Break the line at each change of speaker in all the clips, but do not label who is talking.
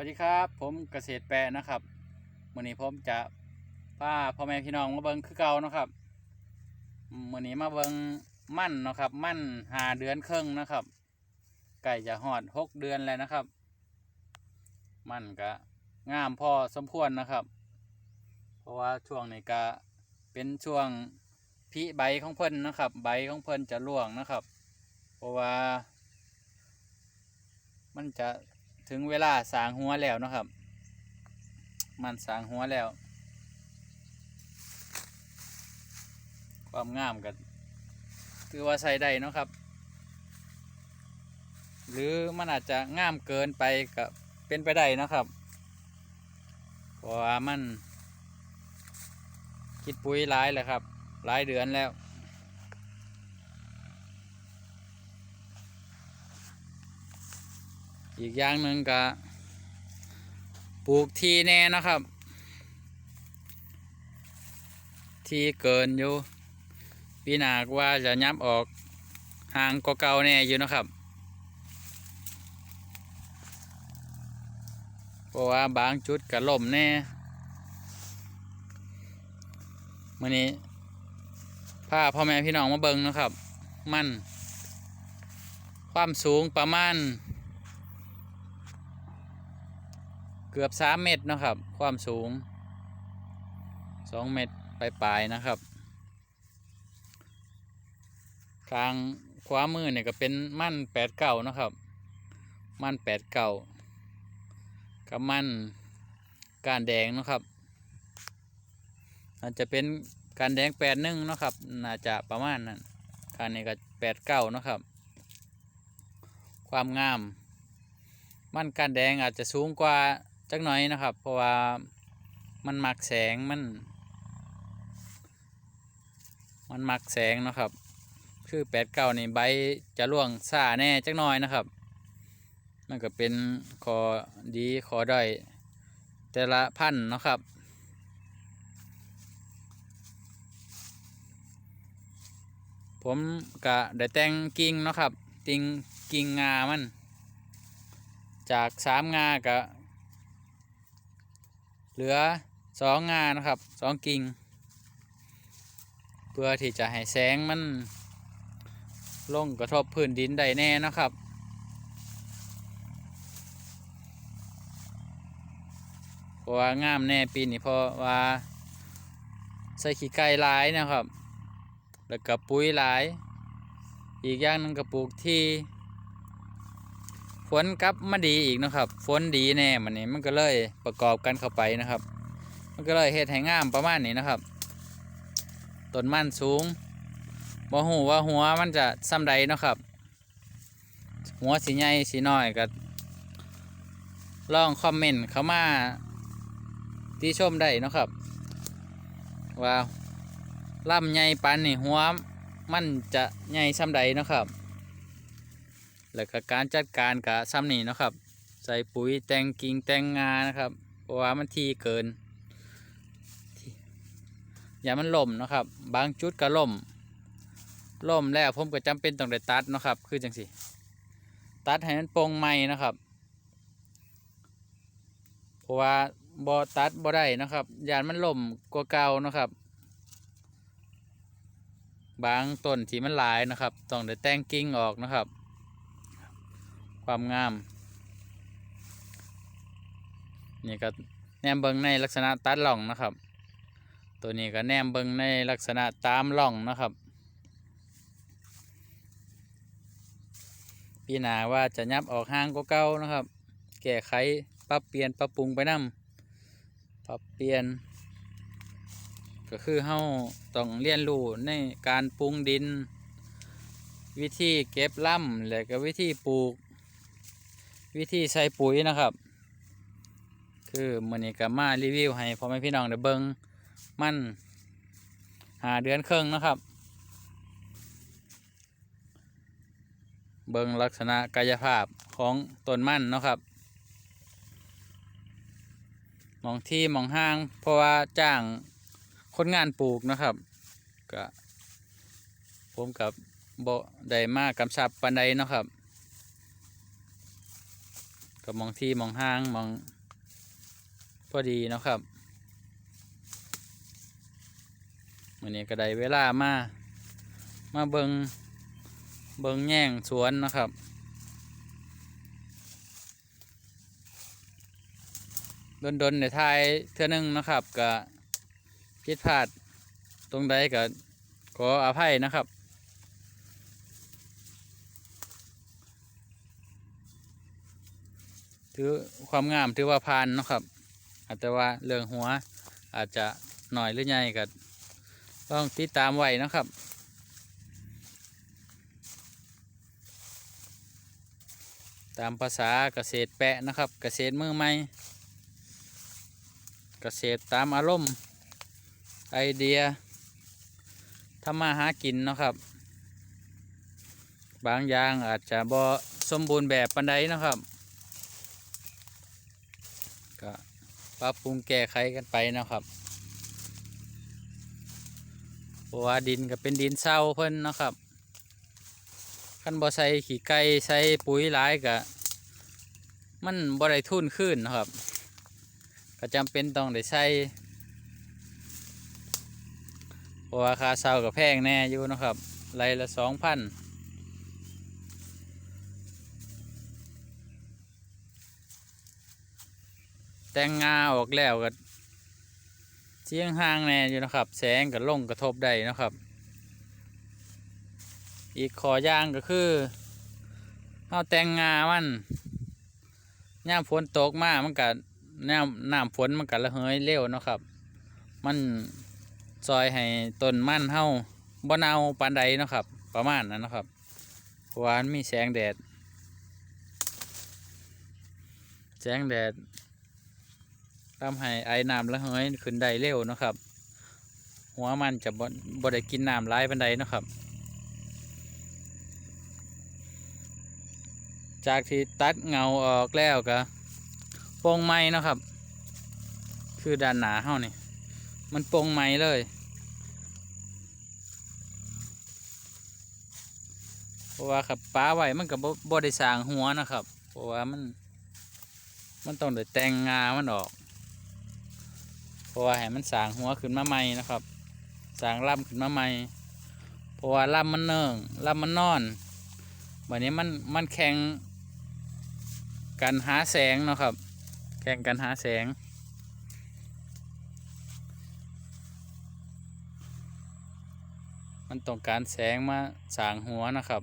วัสดีครับ ผมเกษตรแปรนะครับวันนี้ผมจะพาพ่อแม่พี่น้องมาเบิ้งคือเก่านะครับวันนี้มาเบิ้งมั่นนะครับ มั่นหาเดือนครึ่งนะครับ ไก่จะหอดหกเดือนแล้วนะครับ มั่นก็งามพอสมควรนะครับ เพราะว่าช่วงนี้ก็เป็นช่วงพิใบของเพิ่นนะครับ ใบของเพิ่นจะร่วงนะครับ เพราะว่า มันจะ ถึงเวลาสางหัวแล้วนะครับ มันสางหัวแล้ว ความงามก็คือว่าใส่ได้นะครับ หรือมันอาจจะงามเกินไปก็เป็นไปได้นะครับเพราะว่ามันคิดปุ๋ยหลายเลยครับหลายเดือนแล้ว อีกอย่างหนึ่งก็ปลูกทีแน่นะครับ ที่เกินอยู่ปีหนากว่าจะยับออกห่างก็เก่าแน่อยู่นะครับเพราะว่าบางจุดก็ล่มแน่มื่อนี้พาพ่อแม่พี่น้องมาเบิงนะครับ มัน ความสูงประมาณ เกือบสามเมตรนะครับ ความสูงสองเมตรปลายๆนะครับกลางขวามือเนี่ยก็เป็นมั่นแปดเก่านะครับ มั่นแปดเก่ากับมั่นการแดงนะครับอาจจะเป็นการแดงแปดหนึ่งนะครับ น่าจะประมาณนั้นการนี้ก็แปดเก้านะครับ ความงาม มันการแดงอาจจะสูงกว่า จักหน่อยนะครับ เพราะว่ามันมักแสงมัน มันมักแสงนะครับ คือแปดเก้านี่ใบจะร่วงซ่าแน่จักหน่อยนะครับ มันก็เป็นขอดีขอด้อยแต่ละพันธุ์นะครับผมกะได้แต่งกิ่งเนาะครับ ติงกิ่งงามัน จากสามงากะ เหลือสองงานนะครับสองกิ่ง เพื่อที่จะให้แสงมันลงกระทบพื้นดินได้แน่นะครับเพราะว่างามแน่ปีนี้เพราะว่าใส่ขี้ไก่หลายนะครับ แล้วก็ปุ๋ยหลาย อีกอย่างหนึงก็ปลูกที่ ฝนกลับมาดีอีกนะครับ ฝนดีแน่มันนี้มันก็เลยประกอบกันเข้าไปนะครับ มันก็เลยเฮ็ดให้งามประมาณนี้นะครับต้นมันสูงบ่หูว่าหัวมันจะซ้ำใดนะครับ หัวสีใหญ่สีน้อยก็ลองคอมเมนต์เข้ามาที่ชมได้นะครับ ว่าลำใหญ่ปานนี่หัวมันจะใหญ่ซ้ำใดนะครับ แล้วก็การจัดการกับซ้ำนี่นะครับ ใส่ปุ๋ยแตงกิ่งแตงงานะครับ เพราะว่ามันทีเกิน อย่ามันล่มนะครับ บางจุดก็ล่มล่มแล้วผมก็จำเป็นต้องได้ตัดนะครับ คือจังสิตัดให้มันโปร่งใหม่นะครับ เพราะว่าบ่ตัดบ่ได้นะครับ ยานมันล่มกว่าเก่านะครับ บางต้นที่มันหลายนะครับ ต้องได้แต่งกิ่งออกนะครับ ความงาม นี่ก็แนมเบิงในลักษณะตัดหล่องนะครับ ตัวนี้ก็แนมเบิงในลักษณะตามหล่องนะครับปีหนาว่าจะยับออกห่างกว่าเก่านะครับ แก้ไขปรับเปลี่ยนปรับปรุงไปนำปรับเปลี่ยน ก็คือเฮาต้องเรียนรู้ในการปรุงดิน วิธีเก็บล่ำและก็วิธีปลูก วิธีใส่ปุ๋ยนะครับ คือมื้อนี้ก็มารีวิวให้พ่อแม่พี่น้องได้เบิ่งมันหาเดือนครึ่งนะครับ เบิ่งลักษณะกายภาพของต้นมันนะครับมองที่มองห้าง เพราะว่าจ้างคนงานปลูกนะครับก็ผมกับโบได้มากกำชับปันใดนะครับ กับมองที่มองห้างมองพอดีนะครับวันนี้ก็ได้เวลามา มาเบิงเบิงแย่งสวนนะครับ ดนๆในทายเท่านึงนะครับก็ผิดพลาดตรงใดก็ขออภัยนะครับ ถือความงามถือว่าพานเนาะครับ อาจจะว่าเรื่องหัว อาจจะหน่อยหรือใหญ่ก็ต้องติดตามไว้นะครับตามภาษาเกษตรแปะนะครับ เกษตรมือใหม่เกษตรตามอารมณ์ไอเดียทำมาหากินนะครับ บางอย่างอาจจะบ่สมบูรณ์แบบปันใดนะครับ ก็ ปรับปรุงแก้ไขกันไปนะครับเพราะว่าดินก็เป็นดินเศร้าเพิ่นนะครับคันบ่ใส่ขี้ไก่ใส่ปุ๋ยหลายก็มันบ่ได้ทุ่นขึ้นนะครับ ก็จำเป็นต้องได้ใส่เพราะว่าค่าเช่ากับแพงแน่อยู่นะครับไรละสองพัน แต่งงาออกแล้วก็เสียงห่างแน่อยู่นะครับ แสงกับลงกระทบได้นะครับ อีกขอย่างก็คือเอาแต่งงามันย่าฝนตกมากมันก็น้ำน้ำฝนมันกัระเหยเร็วนะครับ มันซอยให้ต้นมันเฮาบ่เนาปานใดนะครับ ประมาณนั้นนะครับเพราะว่ามันมีแสงแดด แสงแดด ทำให้ไอ้น้ำระเหยขึ้นได้เร็วนะครับ หัวมันจะบ่บ่ได้กินน้ำร้ายปานใดนะครับ จากที่ตัดเงาออกแล้วก็ปงไม้นะครับ คือด้านหนาเฮานี่ มันปงไม้เลย เพราะว่าครับป้าไว้มันกับบ่ได้สร้างหัวนะครับ เพราะว่ามัน มันต้องได้แต่งงามันออก ราะว่าให้มันสางหัวขึ้นมาใหม่นะครับ สางลำขึ้นมาใหม่เพราะว่าลำมันเนิ่งลำมันนอนวันนี้มันมันแข่งกันหาแสงนะครับ แข่งกันหาแสง มันต้องการแสงมาสางหัวนะครับ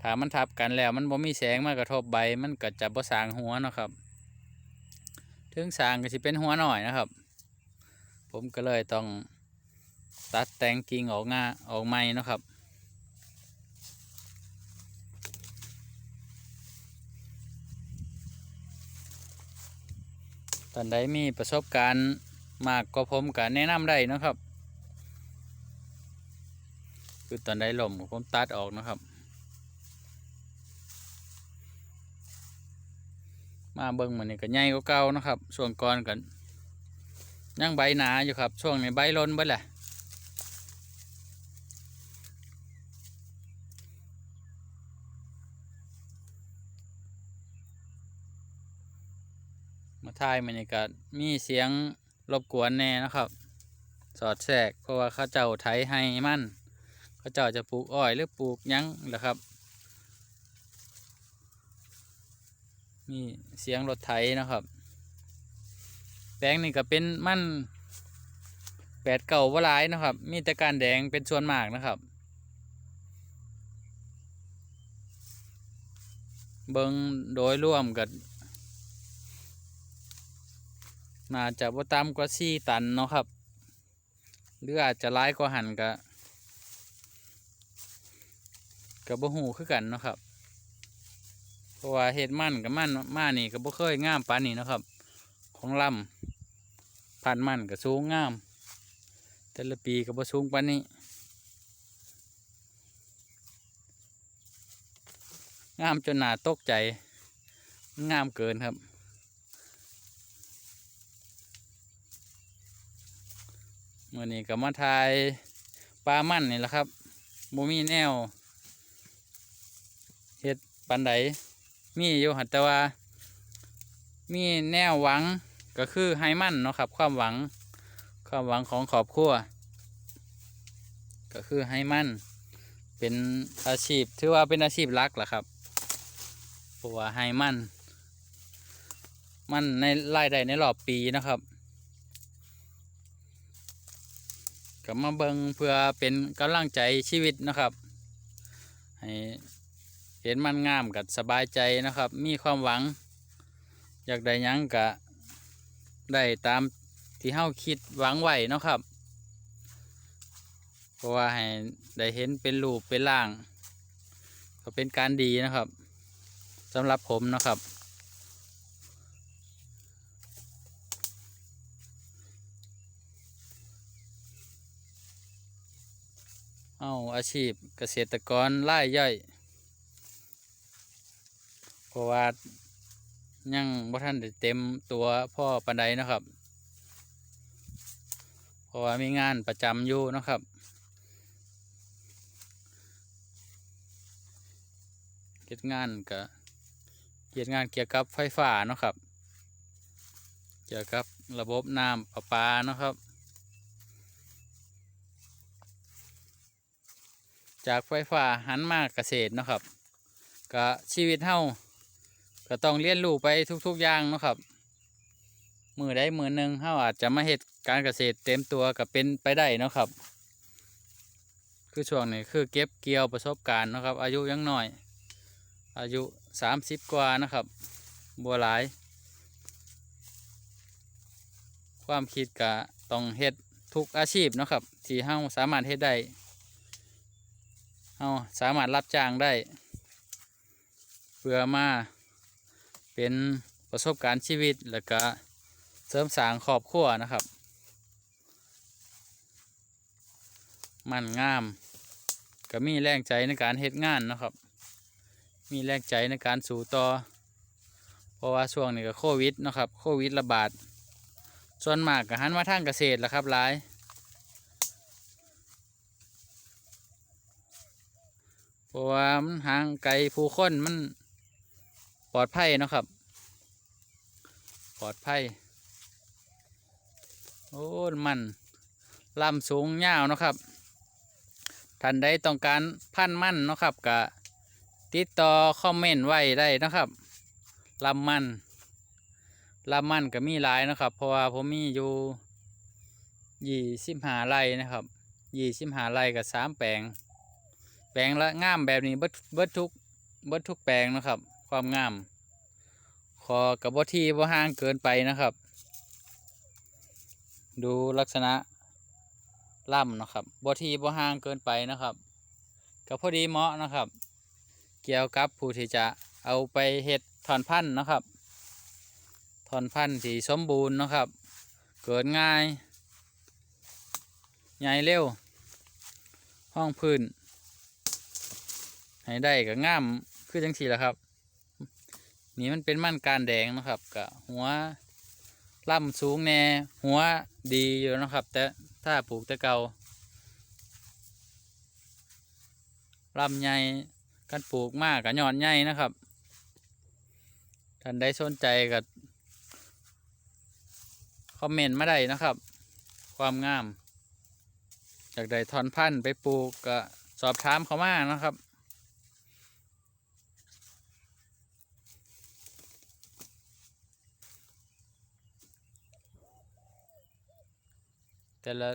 ถ้ามันทับกันแล้วมันบ่มีแสงมากระทบใบมันก็จะบ่สางหัวนะครับ ถึงสางก็สิเป็นหัวหน่อยนะครับ ผมก็เลยต้องตัดแต่งกิ่งออกงาออกไม้นะครับตอนใดมีประสบการณ์มากก็ผมก็แนะนำได้นะครับ คือตอนใดลมผมตัดออกนะครับ มาเบิ่งมันนี่ก็ใหญ่กว่าเก่านะครับช่วงก่อนกัน ยังใบหนาอยู่ครับ ช่วงนี้ใบล้นเบิดแหละมาทายมันนี่ก็มีเสียงรบกวนแน่นะครับ สอดแทรกเพราะว่าเขาเจ้าไถให้มั่นเขาเจ้าจะปลูกอ้อยหรือปลูกยังเหรอครับ มีเสียงรถไถนะครับ แปลงนี่ก็เป็นมันแปดเก่าวลายนะครับ มีแต่การแดงเป็นส่วนมากนะครับ เบิงโดยร่วมกับน่าจะบ่ต่ำกว่าสี่ตันเนาะครับ หรืออาจจะร้ายกว่าหันกะกับบ่หูคือกันเนาะครับ เพราะว่าเห็ดมันกับมันมานี่ก็บ่เคยง่ามปานนี้เนาะครับ ของลำ พันมันก็สูงงาม แต่ละปีก็บ่สูงปานนี้ งามจนหนาตกใจ งามเกินครับ เมื่อนี้ก็มาทายปลามันนี่แหละครับบ่มีแนวเฮ็ดปันไดมีอยู่หัดแต่ว่า มีแนวหวัง ก็คือให้มั่นเนาะครับ ความหวัง ความหวังของครอบครัว ก็คือให้มั่นเป็นอาชีพถือว่าเป็นอาชีพหลักแหละครับเพราะว่าให้มั่นมันในรายได้ในรอบปีนะครับก็มาเบิงเพื่อเป็นกำลังใจชีวิตนะครับ ให้เห็นมันงามกับสบายใจนะครับ มีความหวัง อยากได้ยังกะ ได้ตามที่เฮาคิดหวังไว้เนาะครับ เพราะว่าให้ได้เห็นเป็นรูปเป็นร่าง ก็เป็นการดีนะครับสำหรับผมนะครับเอาอาชีพเกษตรกรรายย่อยเพราะว่า ยังบ่ท่านได้เต็มตัวพ่อปันใดนะครับ เพราะว่ามีงานประจำอยู่นะครับ เก็ดงานก็เก็ดงานเกี่ยวกับไฟฟ้านะครับ เกี่ยวกับระบบน้ำประปานะครับจากไฟฟ้าหันมาเกษตรนะครับ ก็ชีวิตเฮา ก็ต้องเรียนรู้ไปทุก ๆอย่างเนาะครับ มือใดมือหนึ่งเฮาอาจจะมาเฮ็ดการเกษตรเต็มตัวก็เป็นไปได้เนาะครับ คือช่วงนี้คือเก็บเกี่ยวประสบการณ์เนาะครับ อายุยังน้อย อายุสามสิบกว่านะครับ บัวหลาย ความคิดกะต้องเฮ็ดทุกอาชีพนะครับ ที่เฮาสามารถเฮ็ดได้เอาสามารถรับจ้างได้ เพื่อมา เป็นประสบการณ์ชีวิตแล้วก็เสริมสร้างครอบครัวนะครับ มันงาม ก็มีแรงใจในการเฮ็ดงานนะครับ มีแรงใจในการสู่ต่อ เพราะว่าช่วงนี้ก็โควิดนะครับ โควิดระบาด ส่วนมากก็หันมาทางเกษตรแหละครับหลายเพราะว่ามันห่างไกลผู้คนมัน ปลอดภัยนะครับ ปลอดภัย โอ้มันลำสูงยาวนะครับท่านใดต้องการพันมันนะครับกะติดต่อคอมเมนต์ไว้ได้นะครับลำมันลำมันก็มีหลายนะครับ เพราะว่าผมมีอยู่ยี่สิบหาไร่นะครับยี่สิบหาไร่กับสามแปลง แปลงละง่ามแบบนี้เบิดเบิดทุกเบิดทุกแปลงนะครับ ความงาม คอกับบ่ที่บ่ห่างเกินไปนะครับ ดูลักษณะล่ำนะครับบ่ที่บ่ห่างเกินไปนะครับก็พอดีเหมาะนะครับ เกี่ยวกับผู้ที่จะเอาไปเห็ดถอนพันธุ์นะครับถอนพันธุ์ที่สมบูรณ์นะครับ เกิดง่าย ใหญ่เร็ว ห้องพื้น ให้ได้กับง่ามคือจังสีแหละครับ นี่มันเป็นมันการแดงนะครับกับหัวล่ำสูงแน่หัวดีอยู่นะครับ แต่ถ้าปลูกแต่เก่าลำใหญ่การปลูกมากกับยอดใหญ่นะครับท่านใดสนใจกับคอมเมนต์มาได้นะครับ ความงามจากใดทอนพันธุ์ไปปลูกก็สอบถามเขามานะครับ แต่ละ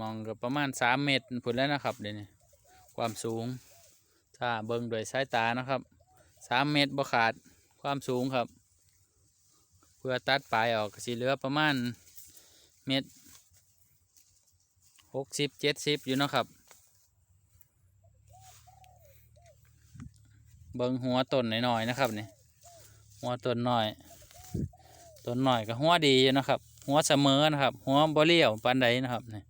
มองก็ประมาณสามเมตรพุ่นแล้วนะครับเดี๋ยวนี้ความสูง ถ้าเบิ่งโดยสายตานะครับสามเมตรบ่ขาดความสูงครับ เพื่อตัดปลายออกสิเหลือประมาณเมตรหกสิบเจ็ดสิบอยู่นะครับ เบิ่งหัวต้นหน่อยๆนะครับนี่หัวต้นหน่อยต้นหน่อยก็หัวดีอยู่นะครับ หัวเสมอนะครับ หัวบ่เลี้ยวปานใดนะครับนี่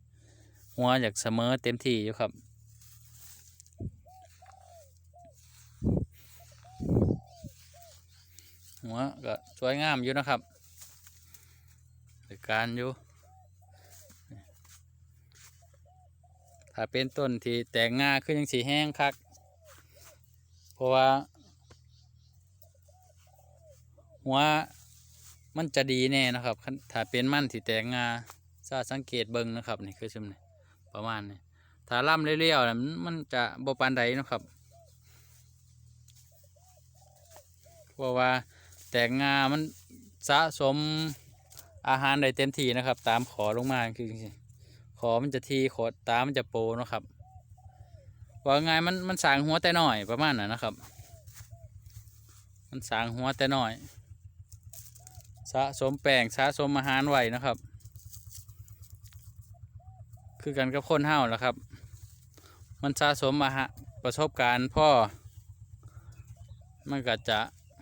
หัวอยากเสมอเต็มที่อยู่ครับ หัวก็สวยงามอยู่นะครับในการอยู่ถ้าเป็นต้นที่แตกง่าขึ้นยังสีแห้งคัก เพราะว่า หัว มันจะดีแน่นะครับถ้าเป็นมันที่แตกงาซาสังเกตเบิงนะครับนี่คือชุมนี่ประมาณนี้ถ้าล่ำเลี้ยวๆมันมันจะบปานใดนะครับเพราะว่าแตกงามันสะสมอาหารได้เต็มที่นะครับ ตามขอลงมาคือขอมันจะทีขอตามันจะโปนะครับ ว่าไงมันมันสางหัวแต่น้อยประมาณนั้นนะครับ มันสางหัวแต่น้อย สะสมแป้งสะสมอาหารไว้นะครับ คือกันกับคนเฮาแหละครับ มันสะสมอาหารประสบการณ์พ่อ มันก็จะ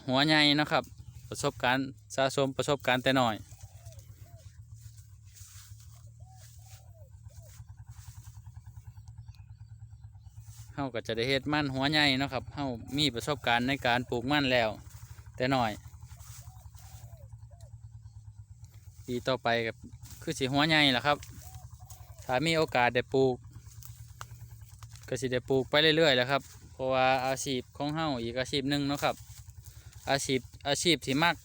หัวใหญ่นะครับ ประสบการณ์สะสมประสบการณ์แต่น้อยเฮาก็จะได้เฮ็ดมั่นหัวใหญ่เนาะครับเฮามีประสบการณ์ในการปลูกมั่นแล้ว แต่น้อย ปีต่อไปกับคือสีหัวใหญ่แหละครับ ถ้ามีโอกาสได้ปลูกก็สิได้ปลูกไปเรื่อยๆแหล้วครับ เพราะว่าอาชีพของเฮาอีกอาชีพหนึ่งเนาะครับ อาชีพอาชีพที่มัก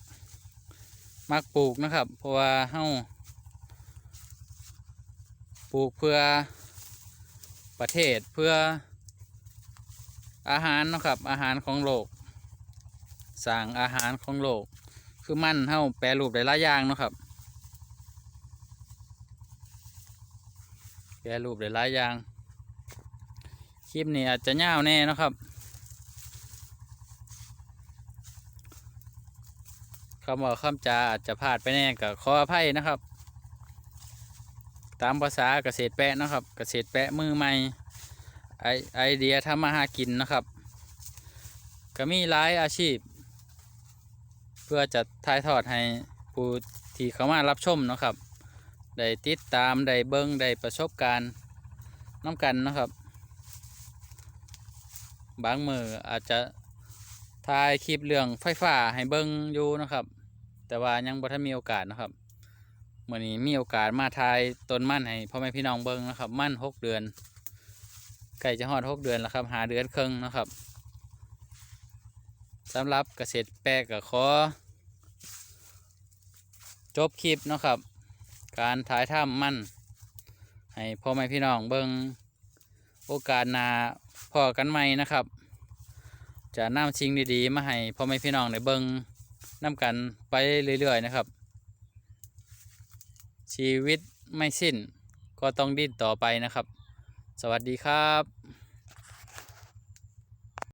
มักปลูกนะครับ เพราะว่าเฮาปลูกเพื่อประเทศเพื่ออาหารนะครับ อาหารของโลกสร้างอาหารของโลก คือมันเฮาแปรรูปหลายอย่างนะครับ แปรรูปได้หลายอย่าง คลิปนี้อาจจะยาวแน่นะครับ คำว่าคำจาอาจจะพลาดไปแน่กับขออภัยนะครับ ตามภาษาเกษตรแปะนะครับ เกษตรแปะมือใหม่ไอไอเดียทำมาหากินนะครับ ก็มีหลายอาชีพ เพื่อจะถ่ายทอดให้ผู้ที่เขามารับชมนะครับ ได้ติดตามได้เบิ้งได้ประสบการณ์น้ำกันนะครับ บางมืออาจจะถ่ายคลิปเรื่องไฟฟ้าให้เบิ้งอยู่นะครับ แต่ว่ายังบ่ทันมีโอกาสนะครับเมื่อนี้มีโอกาสมาถ่ายต้นมันให้พ่อแม่พี่น้องเบิ้งนะครับ มั่นหกเดือนใกล้จะฮอดหกเดือนแล้วครับหาเดือนครึ่งนะครับสำหรับเกษตรแปลกก็ขอจบคลิปนะครับ การถ่ายถ้ำมัน ให้พ่อแม่พี่น้องเบิงโอกาสนาพอกันใหม่นะครับ จะนำชิงดีๆ มาให้พ่อแม่พี่น้องในเบิงน้ำกันไปเรื่อยๆนะครับ ชีวิตไม่สิ้นก็ต้องดิ้นต่อไปนะครับ สวัสดีครับ